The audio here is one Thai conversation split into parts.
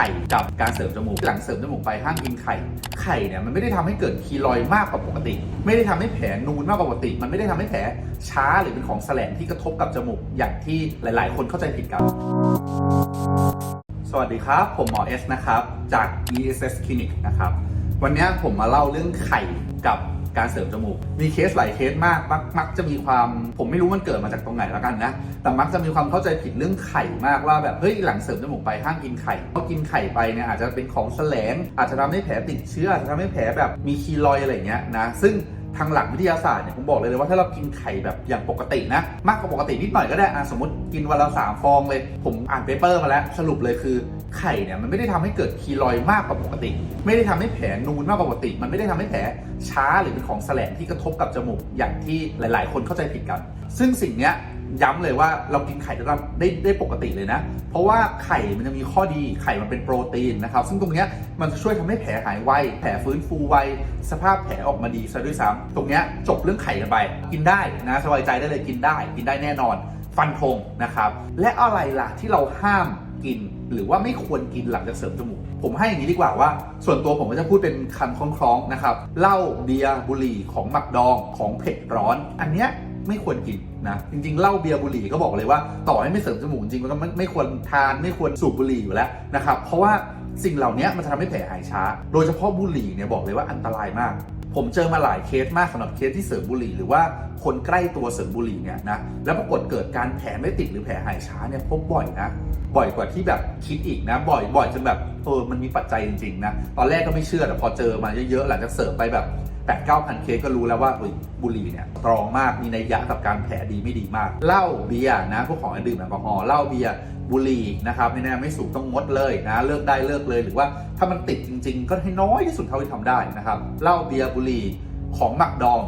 ข่กับการเสริมจมูก หลังเสริมจมูกไปห้ามกินไข่ ไข่เนี่ยมันไม่ได้ทำให้เกิดคีลอยมากกว่าปกติ ไม่ได้ทำให้แผลนูนมากกว่าปกติ มันไม่ได้ทำให้แผลช้าหรือเป็นของแสลงที่กระทบกับจมูกอย่างที่หลาย ๆ คนเข้าใจผิดกันสวัสดีครับ ผมหมอเอสนะครับ จาก ESS Clinic นะครับ วันนี้ผมมาเล่าเรื่องไข่กับ การเสริมจมูก มีเคสหลายเคสมากมักมักจะมีความผมไม่รู้มันเกิดมาจากตรงไหนแล้วกันนะ แต่มักจะมีความเข้าใจผิดเรื่องไข่มากว่าแบบเฮ้ยหลังเสริมจมูกไปห้ามกินไข่เพราะกินไข่ไปเนี่ยอาจจะเป็นของแสลงอาจจะทำให้แผลติดเชื้ออาจจะทำให้แผลแบบมีคีลอยอะไรเงี้ยนะซึ่ง ทางหลักวิทยาศาสตร์เนี่ยผมบอกเลยเลยว่าถ้าเรากินไข่แบบอย่างปกตินะ มากกว่าปกตินิดหน่อยก็ได้อะสมมติกินวันละสามฟองเลย ผมอ่านเปเปอร์มาแล้ว สรุปเลยคือไข่เนี่ยมันไม่ได้ทำให้เกิดคีลอยมากกว่าปกติ ไม่ได้ทำให้แผลนูนมากกว่าปกติ มันไม่ได้ทำให้แผลช้าหรือเป็นของแสลงที่กระทบกับจมูกอย่างที่หลาย ๆ คนเข้าใจผิดกัน ซึ่งสิ่งเนี้ย ย้ำเลยว่าเรากินไข่ได้ได้ได้ปกติเลยนะ เพราะว่าไข่มันจะมีข้อดีไข่มันเป็นโปรตีนนะครับ ซึ่งตรงเนี้ยมันจะช่วยทำให้แผลหายไวแผลฟื้นฟูไวสภาพแผลออกมาดีซะด้วยซ้ำตรงเนี้ยจบเรื่องไข่กันไป กินได้นะสบายใจได้เลยกินได้ กินได้แน่นอน ฟันธงนะครับ และอะไรล่ะที่เราห้ามกิน หรือว่าไม่ควรกินหลังจากเสริมจมูกผมให้อย่างนี้ดีกว่าว่า ส่วนตัวผมก็จะพูดเป็นคำคล้องๆนะครับเหล้าเบียร์บุหรี่ของหมักดองของเผ็ดร้อน อันเนี้ย ไม่ควรกินนะจริง ๆเหล้าเบียร์บุหรี่ก็บอกเลยว่าต่อให้ไม่เสริมจมูกจริงมันก็ไม่ไม่ควรทานไม่ควรสูบบุหรี่อยู่แล้วนะครับเพราะว่าสิ่งเหล่านี้มันจะทำให้แผลหายช้า โดยเฉพาะบุหรี่เนี่ยบอกเลยว่าอันตรายมาก ผมเจอมาหลายเคสมากสำหรับเคสที่เสริมบุหรี่หรือว่าคนใกล้ตัวเสริมบุหรี่เนี่ยนะแล้วปรากฏเกิดการแผลไม่ติดหรือแผลหายช้าเนี่ยพบบ่อยนะบ่อยกว่าที่แบบคิดอีกนะ บ่อยบ่อยจนแบบเออมันมีปัจจัยจริงๆนะตอนแรกก็ไม่เชื่อแต่พอเจอมาเยอะๆหลังจากเสริมไปแบบ แปดเก้าพันเคสก็รู้แล้วว่าเฮ้ยบุหรี่เนี่ยตรองมากมีนัยยะกับการแผลดีไม่ดีมากเหล้าเบียร์นะพวกของดื่มแอลกอฮอล์เหล้าเบียร์บุหรี่นะครับไม่แน่ไม่สูบต้องงดเลยนะเลิกได้เลิกเลยหรือว่าถ้ามันติดจริง ๆ ก็ให้น้อยที่สุดเท่าที่ทำได้นะครับเหล้าเบียร์บุหรี่ของหมักดอง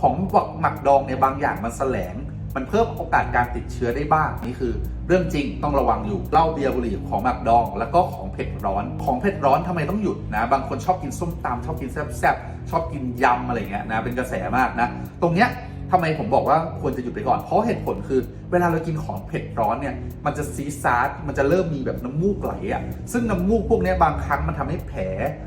ของหมักดองเนี่ยบางอย่างมันแสลง มันเพิ่มโอกาสการติดเชื้อได้บ้าง นี่คือเรื่องจริงต้องระวังอยู่เหล้าเบียร์บุหรี่ของหมักดอง แล้วก็ของเผ็ดร้อนของเผ็ดร้อนทำไมต้องหยุดนะบางคนชอบกินส้มตำชอบกินแซ่บๆชอบกินยำอะไรเงี้ยนะเป็นกระแสมากนะ ตรงเนี้ย ทำไมผมบอกว่าควรจะหยุดไปก่อน เพราะเหตุผลคือ เวลาเรากินของเผ็ดร้อนเนี่ย มันจะซีซาร์มันจะเริ่มมีแบบน้ำมูกไหลอะ ซึ่งน้ำมูกพวกนี้บางครั้งมันทำให้แผล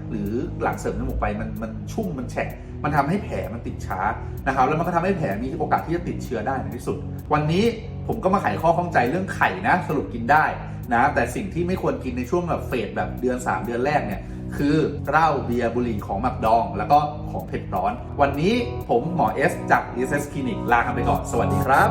หรือหลังเสริมจมูกไปมันมันชุ่มมันแฉะมันทำให้แผลมันติดช้านะครับ แล้วมันก็ทำให้แผลมีโอกาสที่จะติดเชื้อได้ในที่สุด วันนี้ผมก็มาไขข้อข้องใจเรื่องไข่นะ สรุปกินได้นะ แต่สิ่งที่ไม่ควรกินในช่วงแบบเฟสแบบเดือน 3 เดือนแรกเนี่ย คือเหล้าเบียร์บุหรี่ของหมักดอง แล้วก็ของเผ็ดร้อน วันนี้ผมหมอเอสจาก e s s Clinic ลาไปก่อน สวัสดีครับ